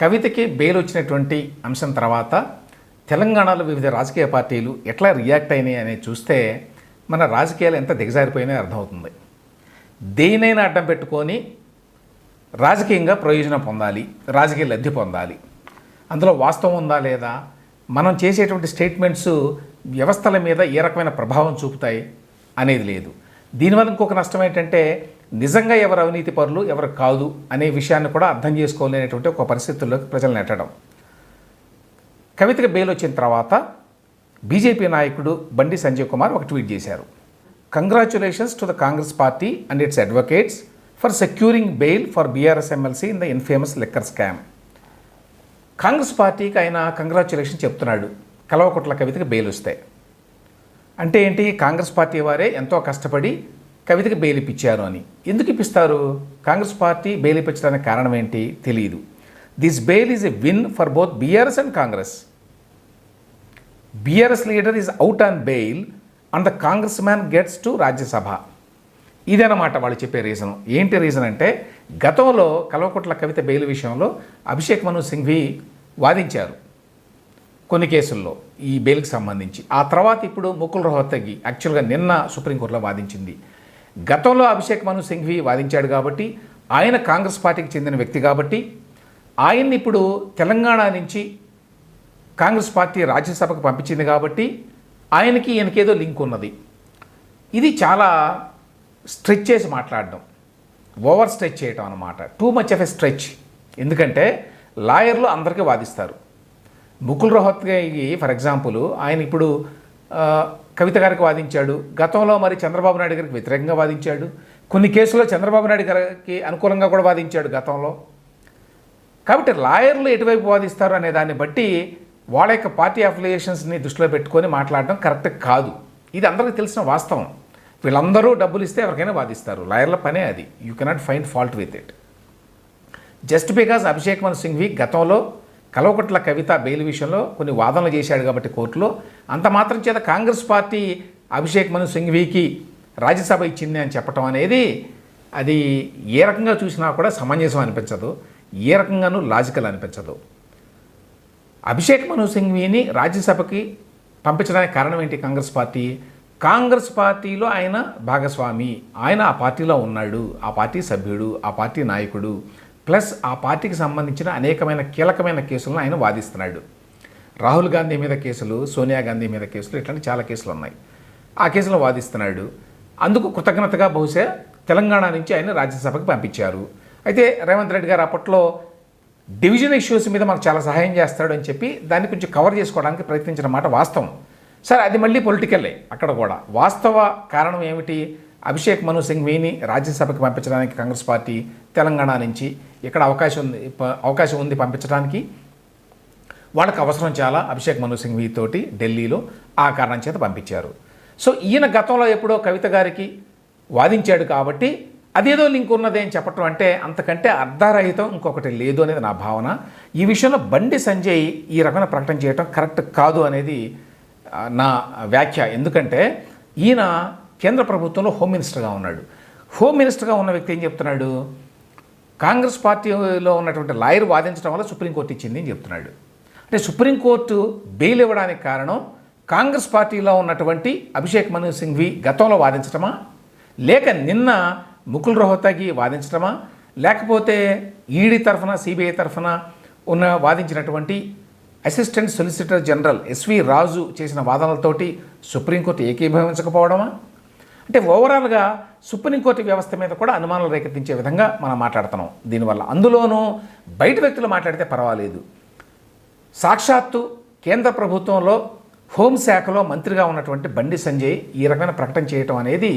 కవితకి bail వచ్చినటువంటి అంశం తర్వాత తెలంగాణలో వివిధ రాజకీయ పార్టీలు ఎట్లా రియాక్ట్ అయినాయి అనేది చూస్తే మన రాజకీయాలు ఎంత దిగజారిపోయినాయి అర్థమవుతుంది. దేనైనా అడ్డం పెట్టుకొని రాజకీయంగా ప్రయోజనం పొందాలి రాజకీయ లబ్ధి పొందాలి. అందులో వాస్తవం ఉందా లేదా? మనం చేసేటువంటి స్టేట్మెంట్స్ వ్యవస్థల మీద ఏ రకమైన ప్రభావం చూపుతాయి అనేది లేదు. దీనివల్ల ఇంకొక నష్టం ఏంటంటే నిజంగా ఎవరు అవినీతి పరులు ఎవరు కాదు అనే విషయాన్ని కూడా అర్థం చేసుకోలేనటువంటి ఒక పరిస్థితుల్లోకి ప్రజలు నెట్టడం. కవితకి బెయిల్ వచ్చిన తర్వాత బీజేపీ నాయకుడు బండి సంజయ్ కుమార్ ఒక ట్వీట్ చేశారు. Congratulations to the Congress party and its advocates for securing bail for BRS MLC in the infamous liquor scam Congress పార్టీకి ఆయన కంగ్రాచులేషన్ చెప్తున్నాడు. కలవకుట్ల కవితకి బెయిల్ వస్తాయి అంటే ఏంటి? కాంగ్రెస్ పార్టీ వారే ఎంతో కష్టపడి కవితకి బెయిలిప్పించారు అని. ఎందుకు ఇప్పిస్తారు? కాంగ్రెస్ పార్టీ బెయిలిప్పించడానికి కారణం ఏంటి తెలియదు this bail is a win for both BRS and Congress. BRS leader is out on bail and the Congress man gets to Rajya Sabha. ఇదన్నమాట వాళ్ళు చెప్పే రీజన్. ఏంటి రీజన్ అంటే గతంలో కల్వకుట్ల కవిత బెయిల్ విషయంలో అభిషేక్ మను సింఘ్వి వాదించారు కొన్ని కేసుల్లో ఈ బెయిల్కి సంబంధించి. ఆ తర్వాత ఇప్పుడు ముకుల్ రోహత్తగి యాక్చువల్గా నిన్న సుప్రీంకోర్టులో వాదించింది. గతంలో అభిషేక్ మను సింఘ్వి వాదించాడు కాబట్టి ఆయన కాంగ్రెస్ పార్టీకి చెందిన వ్యక్తి కాబట్టి ఆయన్ని ఇప్పుడు తెలంగాణ నుంచి కాంగ్రెస్ పార్టీ రాజ్యసభకు పంపించింది కాబట్టి ఆయనకి ఈయనకేదో లింక్ ఉన్నది. ఇది చాలా స్ట్రెచ్ చేసి మాట్లాడడం. ఓవర్ స్ట్రెచ్ చేయటం అనమాట too much of a stretch ఎందుకంటే లాయర్లు అందరికీ వాదిస్తారు. ముకుల్ రోహత్కి ఫర్ ఎగ్జాంపుల్ ఆయన ఇప్పుడు కవిత గారికి వాదించాడు. గతంలో మరి చంద్రబాబు నాయుడు గారికి వ్యతిరేకంగా వాదించాడు. కొన్ని కేసుల్లో చంద్రబాబు నాయుడు గారికి అనుకూలంగా కూడా వాదించాడు గతంలో. కాబట్టి లాయర్లు ఎటువైపు వాదిస్తారు అనే దాన్ని బట్టి వాళ్ళ యొక్క పార్టీ అఫిలియేషన్స్ని దృష్టిలో పెట్టుకొని మాట్లాడడం కరెక్ట్ కాదు. ఇది అందరికీ తెలిసిన వాస్తవం. వీళ్ళందరూ డబ్బులు ఇస్తే ఎవరికైనా వాదిస్తారు. లాయర్ల పనే అది. You cannot find fault with it just because Abhishek Manu Singhvi గతంలో కలవకుట్ల కవిత బెయిల్ విషయంలో కొన్ని వాదనలు చేశాడు కాబట్టి కోర్టులో. అంత మాత్రం చేత కాంగ్రెస్ పార్టీ అభిషేక్ మను సింఘ్వికి రాజ్యసభ ఇచ్చింది అని చెప్పటం అనేది అది ఏ రకంగా చూసినా కూడా సమంజసం అనిపించదు. ఏ రకంగానూ లాజికల్ అనిపించదు. అభిషేక్ మను సింఘ్విని రాజ్యసభకి పంపించడానికి కారణం ఏంటి కాంగ్రెస్ పార్టీ? కాంగ్రెస్ పార్టీలో ఆయన భాగస్వామి. ఆయన ఆ పార్టీలో ఉన్నాడు. ఆ పార్టీ సభ్యుడు ఆ పార్టీ నాయకుడు. ప్లస్ ఆ పార్టీకి సంబంధించిన అనేకమైన కీలకమైన కేసులను ఆయన వాదిస్తున్నాడు. రాహుల్ గాంధీ మీద కేసులు సోనియా గాంధీ మీద కేసులు ఇట్లాంటి చాలా కేసులు ఉన్నాయి. ఆ కేసులను వాదిస్తున్నాడు. అందుకు కృతజ్ఞతగా బహుశా తెలంగాణ నుంచి ఆయన రాజ్యసభకు పంపించారు. అయితే రేవంత్ రెడ్డి గారు అప్పట్లో డివిజన్ ఇష్యూస్ మీద మనకు చాలా సహాయం చేస్తాడు అని చెప్పి దాన్ని కొంచెం కవర్ చేసుకోవడానికి ప్రయత్నించిన మాట వాస్తవం. సరే అది మళ్ళీ పొలిటికల్లే అక్కడ కూడా. వాస్తవ కారణం ఏమిటి? అభిషేక్ మను సింఘ్వీని రాజ్యసభకి పంపించడానికి కాంగ్రెస్ పార్టీ తెలంగాణ నుంచి ఇక్కడ అవకాశం ఉంది అవకాశం ఉంది పంపించడానికి. వాళ్ళకి అవసరం చాలా అభిషేక్ మను సింఘ్వీ తోటి ఢిల్లీలో ఆ కారణం చేత పంపించారు. సో ఈయన గతంలో ఎప్పుడో కవిత గారికి వాదించాడు కాబట్టి అదేదో లింక్ ఉన్నది అని చెప్పటం అంటే అంతకంటే అర్ధరహితం ఇంకొకటి లేదు అనేది నా భావన. ఈ విషయంలో బండి సంజయ్ ఈ రకమైన ప్రకటన చేయటం కరెక్ట్ కాదు అనేది నా వ్యాఖ్య. ఎందుకంటే ఈయన కేంద్ర ప్రభుత్వంలో హోమ్ మినిస్టర్గా ఉన్నాడు. హోమ్ మినిస్టర్గా ఉన్న వ్యక్తి ఏం చెప్తున్నాడు? కాంగ్రెస్ పార్టీలో ఉన్నటువంటి లాయర్ వాదించడం వల్ల సుప్రీంకోర్టు ఇచ్చింది అని చెప్తున్నాడు. అంటే సుప్రీంకోర్టు బెయిల్ ఇవ్వడానికి కారణం కాంగ్రెస్ పార్టీలో ఉన్నటువంటి అభిషేక్ మను సింఘ్వి గతంలో వాదించటమా? లేక నిన్న ముకుల్ రోహతగి వాదించటమా? లేకపోతే ఈడీ తరఫున సిబిఐ తరఫున ఉన్న వాదించినటువంటి assistant solicitor general SV Raju చేసిన వాదనలతోటి సుప్రీంకోర్టు ఏకీభవించకపోవడమా? అంటే ఓవరాల్గా సుప్రీంకోర్టు వ్యవస్థ మీద కూడా అనుమానాలు రేకెత్తించే విధంగా మనం మాట్లాడుతున్నాం. దీనివల్ల అందులోనూ బయట వ్యక్తులు మాట్లాడితే పర్వాలేదు. సాక్షాత్తు కేంద్ర ప్రభుత్వంలో హోంశాఖలో మంత్రిగా ఉన్నటువంటి బండి సంజయ్ ఈ రకమైన ప్రకటన చేయటం అనేది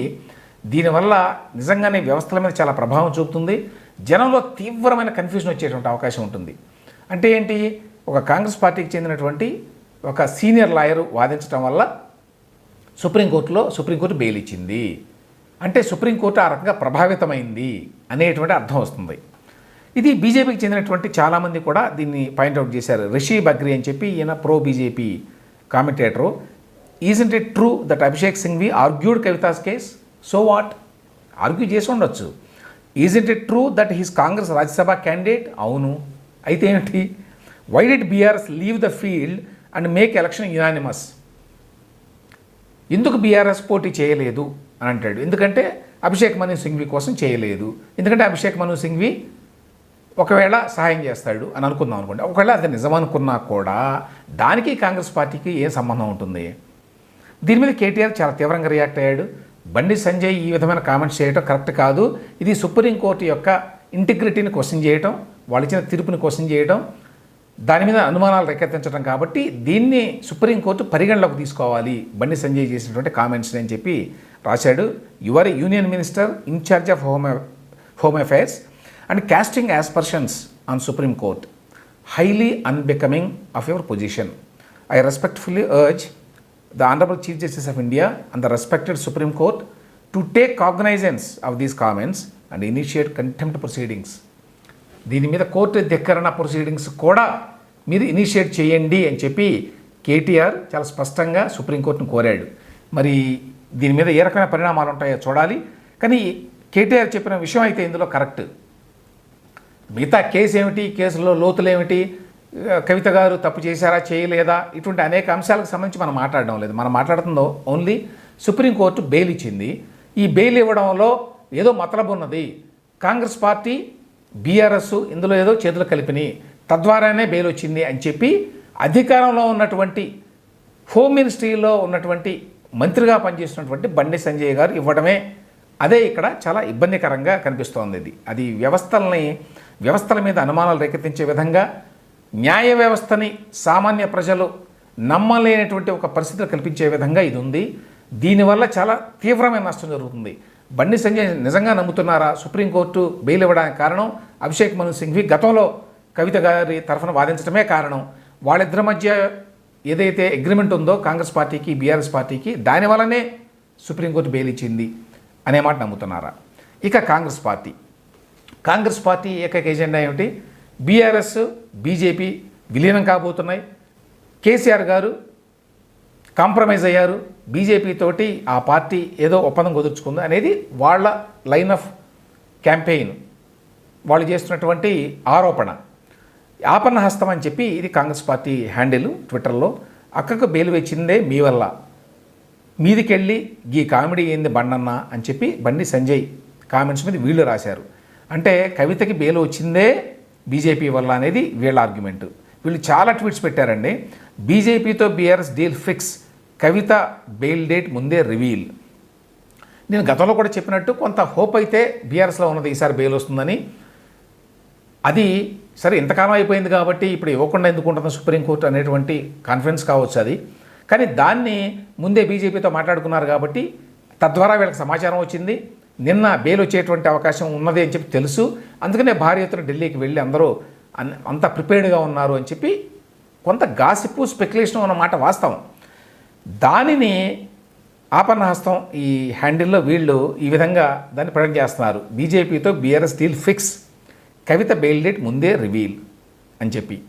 దీనివల్ల నిజంగానే వ్యవస్థల మీద చాలా ప్రభావం చూపుతుంది. జనంలో తీవ్రమైన కన్ఫ్యూజన్ వచ్చేటువంటి అవకాశం ఉంటుంది. అంటే ఏంటి? ఒక కాంగ్రెస్ పార్టీకి చెందినటువంటి ఒక సీనియర్ లాయరు వాదించడం వల్ల సుప్రీంకోర్టులో సుప్రీంకోర్టు బెయిల్ ఇచ్చింది అంటే సుప్రీంకోర్టు ఆ రకంగా ప్రభావితమైంది అనేటువంటి అర్థం వస్తుంది. ఇది బీజేపీకి చెందినటువంటి చాలామంది కూడా దీన్ని పాయింట్అవుట్ చేశారు. రిషి బగ్రి అని చెప్పి ఈయన pro BJP commentator. Isn't it true that Abhishek Singhvi argued Kavitha's case so what argue చేసి ఉండొచ్చు. Isn't it true that he's Congress Rajya Sabha candidate అవును. అయితే ఏంటి? Why did BRS leave the field and make election unanimous ఎందుకు BRS పోటీ చేయలేదు అని అంటాడు. ఎందుకంటే అభిషేక్ మను సింఘ్వి కోసం చేయలేదు. ఎందుకంటే అభిషేక్ మను సింఘ్వి ఒకవేళ సహాయం చేస్తాడు అని అనుకుందాం అనుకోండి. ఒకవేళ అది నిజం అనుకున్నా కూడా దానికి కాంగ్రెస్ పార్టీకి ఏం సంబంధం ఉంటుంది? దీని మీద కేటీఆర్ చాలా తీవ్రంగా రియాక్ట్ అయ్యాడు. బండి సంజయ్ ఈ విధమైన కామెంట్స్ చేయడం కరెక్ట్ కాదు. ఇది సుప్రీంకోర్టు యొక్క ఇంటిగ్రిటీని క్వశ్చన్ చేయటం వాళ్ళు ఇచ్చిన తీర్పుని క్వశ్చన్ చేయడం దాని మీద అనుమానాలు రేకెత్తించడం కాబట్టి దీన్ని సుప్రీంకోర్టు పరిగణలోకి తీసుకోవాలి. బండి సంజయ్ చేసినటువంటి కామెంట్స్ అని చెప్పి రాశాడు. Your union minister in charge of home home affairs and casting aspersions on Supreme Court highly unbecoming of your position I respectfully urge the honourable chief justice of India and the respected Supreme Court to take cognizance of these comments and initiate contempt proceedings దీని మీద court ధిక్కరణ proceedings కూడా మీరు initiate చేయండి అని చెప్పి కేటీఆర్ చాలా స్పష్టంగా సుప్రీంకోర్టును కోరాడు. మరి దీని మీద ఏ రకమైన పరిణామాలు ఉంటాయో చూడాలి. కానీ కేటీఆర్ చెప్పిన విషయం అయితే ఇందులో కరెక్ట్. మిగతా కేసు ఏమిటి? కేసులో లోతులు ఏమిటి? కవిత గారు తప్పు చేశారా? చేయలేదా? ఇటువంటి అనేక అంశాలకు సంబంధించి మనం మాట్లాడడం లేదు. మనం మాట్లాడుతుందో ఓన్లీ సుప్రీంకోర్టు బెయిల్ ఇచ్చింది. ఈ బెయిల్ ఇవ్వడంలో ఏదో మతలబు ఉన్నది. కాంగ్రెస్ పార్టీ బీఆర్ఎస్ ఇందులో ఏదో చేతులు కలిపిని. తద్వారానే బెయిల్ వచ్చింది అని చెప్పి అధికారంలో ఉన్నటువంటి హోమ్ మినిస్ట్రీలో ఉన్నటువంటి మంత్రిగా పనిచేస్తున్నటువంటి బండి సంజయ్ గారు ఇవ్వడమే. అదే ఇక్కడ చాలా ఇబ్బందికరంగా కనిపిస్తోంది ఇది. అది వ్యవస్థల్ని వ్యవస్థల మీద అనుమానాలు రేకెత్తించే విధంగా న్యాయ వ్యవస్థని సామాన్య ప్రజలు నమ్మలేనటువంటి ఒక పరిస్థితులు కల్పించే విధంగా ఇది ఉంది. దీనివల్ల చాలా తీవ్రమైన నష్టం జరుగుతుంది. బండి సంజయ్ నిజంగా నమ్ముతున్నారా? సుప్రీంకోర్టు బెయిల్ ఇవ్వడానికి కారణం? అభిషేక్ మను సింఘ్వి గతంలో కవిత గారి తరఫున వాదించడమే కారణం. వాళ్ళిద్దరి మధ్య ఏదైతే అగ్రిమెంట్ ఉందో కాంగ్రెస్ పార్టీకి బీఆర్ఎస్ పార్టీకి దానివల్లనే సుప్రీంకోర్టు బెయిల్ ఇచ్చింది అనే మాట నమ్ముతున్నారా? ఇక కాంగ్రెస్ పార్టీ. కాంగ్రెస్ పార్టీ ఏకైక ఎజెండా ఏమిటి? బీఆర్ఎస్ బీజేపీ విలీనం కాబోతున్నాయి. కేసీఆర్ గారు కాంప్రమైజ్ అయ్యారు. బీజేపీ తోటి ఆ పార్టీ ఏదో ఒప్పందం కుదుర్చుకుంది అనేది వాళ్ళ లైన్ ఆఫ్ క్యాంపెయిన్. వాళ్ళు చేస్తున్నటువంటి ఆరోపణ. ఆపన్న హస్తం అని చెప్పి ఇది కాంగ్రెస్ పార్టీ హ్యాండిల్ ట్విట్టర్లో. అక్కకు బెయిల్ వచ్చిందే మీ వల్ల. మీదికెళ్ళి ఈ కామెడీ ఏంది బండన్న అని చెప్పి బండి సంజయ్ కామెంట్స్ మీద వీళ్ళు రాశారు. అంటే కవితకి బెయిల్ వచ్చిందే బీజేపీ వల్ల అనేది వీళ్ళ ఆర్గ్యుమెంట్. వీళ్ళు చాలా ట్వీట్స్ పెట్టారండి. బీజేపీతో BRS deal fix Kavitha bail date ముందే రివీల్. నేను గతంలో కూడా చెప్పినట్టు కొంత హోప్ అయితే బీఆర్ఎస్లో ఉన్నది ఈసారి బెయిల్ వస్తుందని. అది సరే ఇంతకాలం అయిపోయింది కాబట్టి ఇప్పుడు ఇవ్వకుండా ఎందుకు ఉంటుంది సుప్రీంకోర్టు అనేటువంటి కాన్ఫిడెన్స్ కావచ్చు అది. కానీ దాన్ని ముందే బీజేపీతో మాట్లాడుకున్నారు కాబట్టి తద్వారా వీళ్ళకి సమాచారం వచ్చింది. నిన్న బెయిల్ వచ్చేటువంటి అవకాశం ఉన్నది అని చెప్పి తెలుసు. అందుకనే భారీ ఎత్తున ఢిల్లీకి వెళ్ళి అందరూ అన్- అంత ప్రిపేర్డ్గా ఉన్నారు అని చెప్పి కొంత గాసిప్పు స్పెక్యులేషన్ అన్నమాట వాస్తవం. దానిని ఆపన్నహస్తం ఈ హ్యాండిల్లో వీళ్ళు ఈ విధంగా దాన్ని ప్రకటన చేస్తున్నారు. బీజేపీతో BRS deal fix. Kavitha bail date ముందే రివీల్ అని చెప్పి.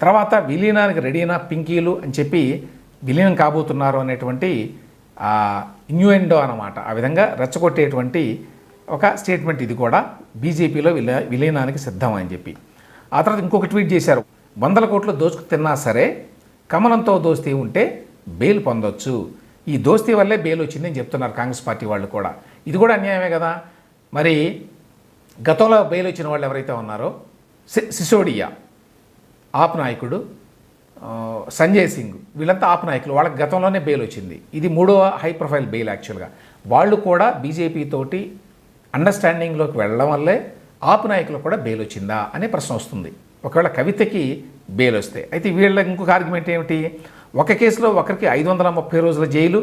తర్వాత విలీనానికి రెడీనా పింకీలు అని చెప్పి విలీనం కాబోతున్నారు అనేటువంటి ఇన్యూఎండో అనమాట ఆ విధంగా రెచ్చగొట్టేటువంటి ఒక స్టేట్మెంట్ ఇది కూడా బీజేపీలో విల విలీనానికి సిద్ధం అని చెప్పి. ఆ తర్వాత ఇంకొక ట్వీట్ చేశారు. వందల కోట్లు దోచుకు తిన్నా సరే కమలంతో దోస్తే ఉంటే బెయిల్ పొందొచ్చు. ఈ దోస్తీ వల్లే బెయిల్ వచ్చిందని చెప్తున్నారు కాంగ్రెస్ పార్టీ వాళ్ళు కూడా. ఇది కూడా అన్యాయమే కదా? మరి గతంలో బెయిల్ వచ్చిన వాళ్ళు ఎవరైతే ఉన్నారో సి- సిసోడియా ఆప్ నాయకుడు సంజయ్ సింగ్ వీళ్ళంతా ఆప్ నాయకులు. వాళ్ళకి గతంలోనే బెయిల్ వచ్చింది. ఇది మూడవ హై ప్రొఫైల్ బెయిల్ యాక్చువల్గా. వాళ్ళు కూడా బీజేపీ తోటి అండర్స్టాండింగ్లోకి వెళ్ళడం వల్లే ఆప్ నాయకులకు కూడా బెయిల్ వచ్చిందా అనే ప్రశ్న వస్తుంది. ఒకవేళ కవితకి బెయిల్ వస్తే. అయితే వీళ్ళ ఇంకొక ఆర్గ్యుమెంట్ ఏమిటి? ఒక కేసులో ఒకరికి ఐదు వందల ముప్పై రోజుల జైలు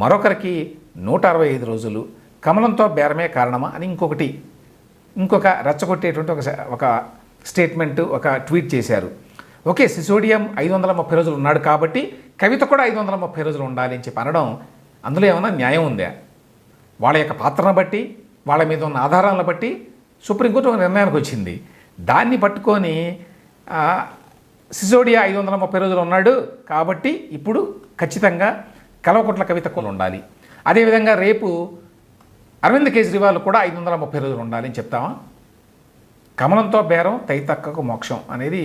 మరొకరికి నూట అరవై ఐదు రోజులు. కమలంతో బేరమే కారణమా అని ఇంకొకటి ఇంకొక రెచ్చగొట్టేటువంటి ఒక ఒక స్టేట్మెంట్ ఒక ట్వీట్ చేశారు. ఓకే సిసోడియం ఐదు వందల ముప్పై రోజులు ఉన్నాడు కాబట్టి కవిత కూడా ఐదు వందల ముప్పై రోజులు ఉండాలి అని చెప్పి అనడం అందులో ఏమైనా న్యాయం ఉందా? వాళ్ళ యొక్క పాత్రను బట్టి వాళ్ళ మీద ఉన్న ఆధారాలను బట్టి సుప్రీంకోర్టు ఒక నిర్ణయానికి వచ్చింది. దాన్ని పట్టుకొని సిసోడియా ఐదు వందల ముప్పై రోజులు ఉన్నాడు కాబట్టి ఇప్పుడు ఖచ్చితంగా కలవకుట్ల కవిత కూడా ఉండాలి. అదేవిధంగా రేపు అరవింద్ కేజ్రీవాల్ కూడా ఐదు వందల ముప్పై రోజులు ఉండాలి అని చెప్తామా కమలంతో బేరం తైతక్కకు మోక్షం అనేది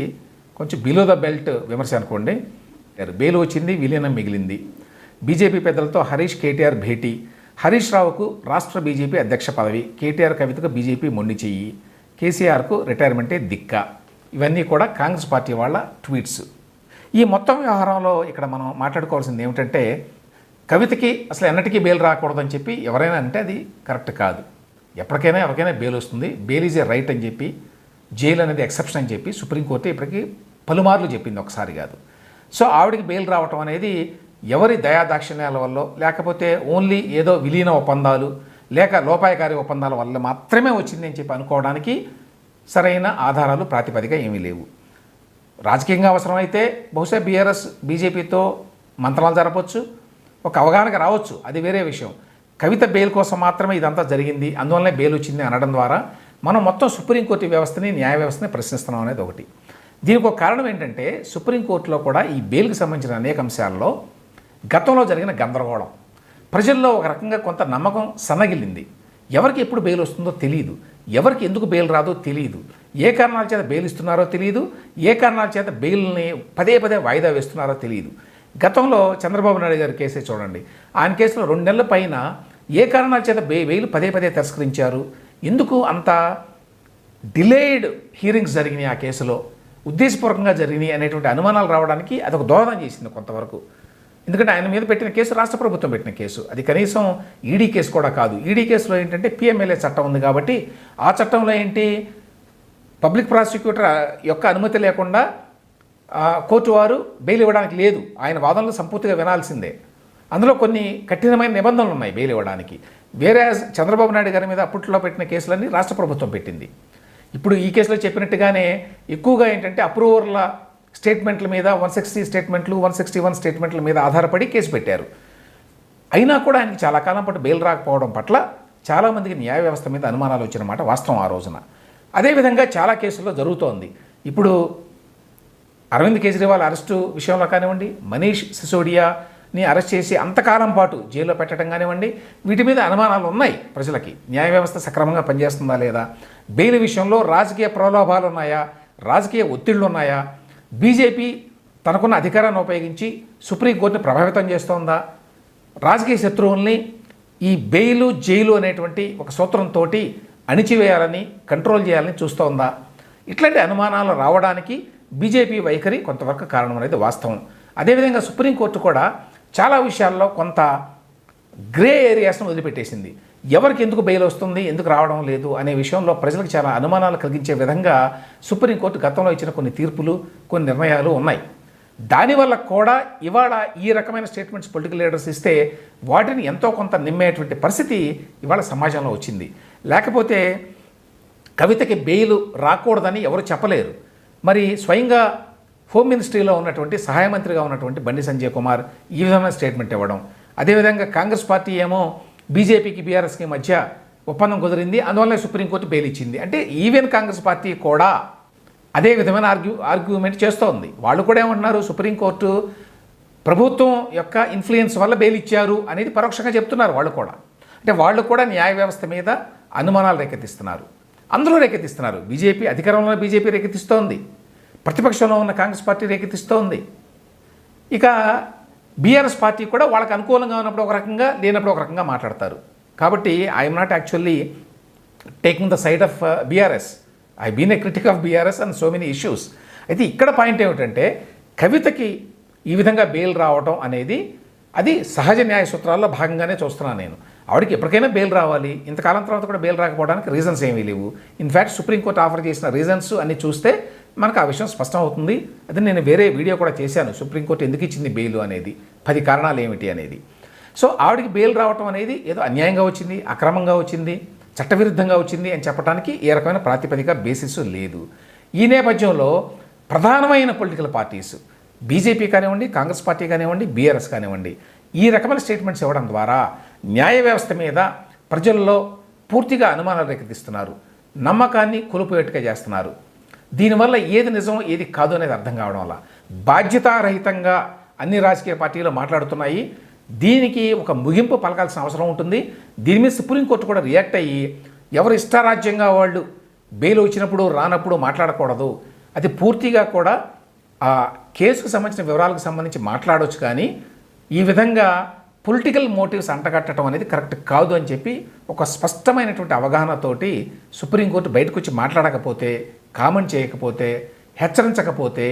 కొంచెం బిలో ద బెల్ట్ విమర్శ అనుకోండి. బెయిల్ వచ్చింది విలీనం మిగిలింది. బీజేపీ పెద్దలతో హరీష్ కేటీఆర్ భేటీ. హరీష్ రావుకు రాష్ట్ర బీజేపీ అధ్యక్ష పదవి. కేటీఆర్ కవితకు బీజేపీ మొండి చెయ్యి. కేసీఆర్కు రిటైర్మెంటే దిక్క. ఇవన్నీ కూడా కాంగ్రెస్ పార్టీ వాళ్ళ ట్వీట్స్. ఈ మొత్తం వ్యవహారంలో ఇక్కడ మనం మాట్లాడుకోవాల్సింది ఏమిటంటే కవితకి అసలు ఎన్నటికీ బెయిల్ రాకూడదని చెప్పి ఎవరైనా అంటే అది కరెక్ట్ కాదు. ఎప్పటికైనా ఎవరికైనా బెయిల్ వస్తుంది. బెయిల్ ఈజ్ ఏ రైట్ అని చెప్పి జైలు అనేది ఎక్సెప్షన్ అని చెప్పి సుప్రీంకోర్టు ఇప్పటికీ పలుమార్లు చెప్పింది ఒకసారి కాదు. సో ఆవిడకి బెయిల్ రావటం అనేది ఎవరి దయాదాక్షిణ్యాల వల్ల లేకపోతే ఓన్లీ ఏదో విలీన ఒప్పందాలు లేక లోపాయకారి ఒప్పందాల వల్ల మాత్రమే వచ్చింది అని చెప్పి అనుకోవడానికి సరైన ఆధారాలు ప్రాతిపదిక ఏమీ లేవు. రాజకీయంగా అవసరమైతే బహుశా బీఆర్ఎస్ బీజేపీతో మంత్రాలు జరపవచ్చు ఒక అవగాహనకు రావచ్చు. అది వేరే విషయం. కవిత బెయిల్ కోసం మాత్రమే ఇదంతా జరిగింది. అందువల్లనే బెయిల్ వచ్చింది అనడం ద్వారా మనం మొత్తం సుప్రీంకోర్టు వ్యవస్థని న్యాయ వ్యవస్థని ప్రశ్నిస్తున్నాం అనేది ఒకటి. దీనికి ఒక కారణం ఏంటంటే సుప్రీంకోర్టులో కూడా ఈ బెయిల్కి సంబంధించిన అనేక అంశాల్లో గతంలో జరిగిన గందరగోళం. ప్రజల్లో ఒక రకంగా కొంత నమ్మకం సన్నగిల్లింది. ఎవరికి ఎప్పుడు బెయిల్ వస్తుందో తెలియదు ఎవరికి ఎందుకు బెయిల్ రాదో తెలియదు ఏ కారణాల చేత బెయిల్ ఇస్తున్నారో తెలియదు ఏ కారణాల చేత బెయిల్ని పదే పదే వాయిదా వేస్తున్నారో తెలియదు గతంలో చంద్రబాబు నాయుడు గారి కేసే చూడండి. ఆయన కేసులో రెండు నెలల పైన ఏ కారణాల చేత బె బెయిల్ పదే పదే తిరస్కరించారు? ఎందుకు అంత డిలేడ్ హీరింగ్స్ జరిగినాయి ఆ కేసులో? ఉద్దేశపూర్వకంగా జరిగినాయి అనేటువంటి అనుమానాలు రావడానికి అదొక దోహదం చేసింది కొంతవరకు. ఎందుకంటే ఆయన మీద పెట్టిన కేసు రాష్ట్ర ప్రభుత్వం పెట్టిన కేసు. అది కనీసం ఈడీ కేసు కూడా కాదు. ఈడీ కేసులో ఏంటంటే పిఎంఎల్ఏ చట్టం ఉంది కాబట్టి ఆ చట్టంలో ఏంటి? పబ్లిక్ ప్రాసిక్యూటర్ యొక్క అనుమతి లేకుండా కోర్టు వారు బెయిల్ ఇవ్వడానికి లేదు. ఆయన వాదనలు సంపూర్తిగా వినాల్సిందే. అందులో కొన్ని కఠినమైన నిబంధనలు ఉన్నాయి బెయిల్ ఇవ్వడానికి. వేరే చంద్రబాబు నాయుడు గారి మీద అప్పట్లో పెట్టిన కేసులన్నీ రాష్ట్ర ప్రభుత్వం పెట్టింది. ఇప్పుడు ఈ కేసులో చెప్పినట్టుగానే ఎక్కువగా ఏంటంటే అప్రూవర్ల స్టేట్మెంట్ల మీద వన్ సిక్స్టీ స్టేట్మెంట్లు వన్ సిక్స్టీ వన్ స్టేట్మెంట్ల మీద ఆధారపడి కేసు పెట్టారు. అయినా కూడా ఆయనకి చాలా కాలం పాటు బెయిల్ రాకపోవడం పట్ల చాలామందికి న్యాయ వ్యవస్థ మీద అనుమానాలు వచ్చిన మాట వాస్తవం ఆ రోజున. అదేవిధంగా చాలా కేసుల్లో జరుగుతోంది. ఇప్పుడు అరవింద్ కేజ్రీవాల్ అరెస్టు విషయంలో కానివ్వండి మనీష్ సిసోడియాని అరెస్ట్ చేసి అంతకాలం పాటు జైల్లో పెట్టడం కానివ్వండి వీటి మీద అనుమానాలు ఉన్నాయి ప్రజలకి. న్యాయ వ్యవస్థ సక్రమంగా పనిచేస్తుందా లేదా? బెయిల్ విషయంలో రాజకీయ ప్రలోభాలు ఉన్నాయా రాజకీయ ఒత్తిళ్ళు ఉన్నాయా బీజేపీ తనకున్న అధికారాన్ని ఉపయోగించి సుప్రీంకోర్టుని ప్రభావితం చేస్తోందా? రాజకీయ శత్రువుల్ని ఈ బెయిలు జైలు అనేటువంటి ఒక సూత్రంతో అణిచివేయాలని కంట్రోల్ చేయాలని చూస్తోందా? ఇట్లాంటి అనుమానాలు రావడానికి బీజేపీ వైఖరి కొంతవరకు కారణం అనేది వాస్తవం. అదేవిధంగా సుప్రీంకోర్టు కూడా చాలా విషయాల్లో కొంత గ్రే ఏరియాస్ను వదిలిపెట్టేసింది. ఎవరికి ఎందుకు బెయిల్ వస్తుంది ఎందుకు రావడం లేదు అనే విషయంలో ప్రజలకు చాలా అనుమానాలు కలిగించే విధంగా సుప్రీంకోర్టు గతంలో ఇచ్చిన కొన్ని తీర్పులు కొన్ని నిర్ణయాలు ఉన్నాయి. దానివల్ల కూడా ఇవాళ ఈ రకమైన స్టేట్మెంట్స్ పొలిటికల్ లీడర్స్ ఇస్తే వాటిని ఎంతో కొంత నిమ్మేటువంటి పరిస్థితి ఇవాళ సమాజంలో వచ్చింది. లేకపోతే కవితకి బెయిల్ రాకూడదని ఎవరు చెప్పలేరు. మరి స్వయంగా హోమ్ మినిస్ట్రీలో ఉన్నటువంటి సహాయ మంత్రిగా ఉన్నటువంటి బండి సంజయ్ కుమార్ ఈ విధమైన స్టేట్మెంట్ ఇవ్వడం. అదేవిధంగా కాంగ్రెస్ పార్టీ ఏమో బీజేపీకి బీఆర్ఎస్కి మధ్య ఒప్పందం కుదిరింది. అందువల్ల సుప్రీంకోర్టు బెయిల్ ఇచ్చింది అంటే ఈవెన్ కాంగ్రెస్ పార్టీ కూడా అదే విధమైన ఆర్గ్యూ ఆర్గ్యుమెంట్ చేస్తోంది. వాళ్ళు కూడా ఏమంటున్నారు? సుప్రీంకోర్టు ప్రభుత్వం యొక్క ఇన్ఫ్లుయెన్స్ వల్ల బెయిల్ ఇచ్చారు అనేది పరోక్షంగా చెప్తున్నారు వాళ్ళు కూడా. అంటే వాళ్ళు కూడా న్యాయ వ్యవస్థ మీద అనుమానాలు రేకెత్తిస్తున్నారు. అందరూ రేకెత్తిస్తున్నారు. బీజేపీ అధికారంలో బీజేపీ రేకెత్తిస్తోంది. ప్రతిపక్షంలో ఉన్న కాంగ్రెస్ పార్టీ రేకెత్తిస్తోంది. ఇక బీఆర్ఎస్ పార్టీ కూడా వాళ్ళకి అనుకూలంగా ఉన్నప్పుడు ఒక రకంగా లేనప్పుడు ఒక రకంగా మాట్లాడతారు. కాబట్టి I'm not actually taking the side of BRS I been a critic of BRS and so many issues అయితే ఇక్కడ పాయింట్ ఏమిటంటే కవితకి ఈ విధంగా బెయిల్ రావడం అనేది అది సహజ న్యాయ సూత్రాల్లో భాగంగానే చూస్తున్నాను నేను. ఆవిడకి ఎప్పటికైనా బెయిల్ రావాలి. ఇంతకాలం తర్వాత కూడా బెయిల్ రాకపోవడానికి రీజన్స్ ఏమీ లేవు. In fact Supreme Court offer చేసిన రీజన్స్ అన్ని చూస్తే మనకు ఆ విషయం స్పష్టం అవుతుంది అది నేను వేరే వీడియో కూడా చేశాను. సుప్రీంకోర్టు ఎందుకు ఇచ్చింది బెయిల్ అనేది? పది కారణాలు ఏమిటి అనేది? సో ఆవిడకి బెయిల్ రావటం అనేది ఏదో అన్యాయంగా వచ్చింది అక్రమంగా వచ్చింది చట్టవిరుద్ధంగా వచ్చింది అని చెప్పడానికి ఏ రకమైన ప్రాతిపదిక బేసిస్ లేదు. ఈ నేపథ్యంలో ప్రధానమైన పొలిటికల్ పార్టీస్ బీజేపీ కానివ్వండి కాంగ్రెస్ పార్టీ కానివ్వండి బీఆర్ఎస్ కానివ్వండి ఈ రకమైన స్టేట్మెంట్స్ ఇవ్వడం ద్వారా న్యాయ వ్యవస్థ మీద ప్రజల్లో పూర్తిగా అనుమానాలు రేకెత్తిస్తున్నారు. నమ్మకాన్ని కోల్పోయేట్టుగా చేస్తున్నారు. దీనివల్ల ఏది నిజం ఏది కాదు అనేది అర్థం కావడం వల్ల. బాధ్యతారహితంగా అన్ని రాజకీయ పార్టీలు మాట్లాడుతున్నాయి. దీనికి ఒక ముగింపు పలకాల్సిన అవసరం ఉంటుంది. దీని మీద సుప్రీంకోర్టు కూడా రియాక్ట్ అయ్యి ఎవరు ఇష్టారాజ్యంగా వాళ్ళు బెయిల్ వచ్చినప్పుడు రానప్పుడు మాట్లాడకూడదు. అది పూర్తిగా కూడా ఆ కేసుకు సంబంధించిన వివరాలకు సంబంధించి మాట్లాడవచ్చు కానీ ఈ విధంగా పొలిటికల్ మోటివ్స్ అంటగట్టడం అనేది కరెక్ట్ కాదు అని చెప్పి ఒక స్పష్టమైనటువంటి అవగాహనతోటి సుప్రీంకోర్టు బయటకు వచ్చి మాట్లాడకపోతే కామెంట్ చేయకపోతే హెచ్చరించకపోతే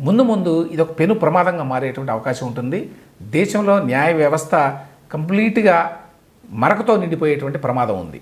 ముందు ముందు ఇది ఒక పెను ప్రమాదంగా మారేటువంటి అవకాశం ఉంటుంది. దేశంలో న్యాయ వ్యవస్థ కంప్లీట్గా మరకతో నిండిపోయేటువంటి ప్రమాదం ఉంది.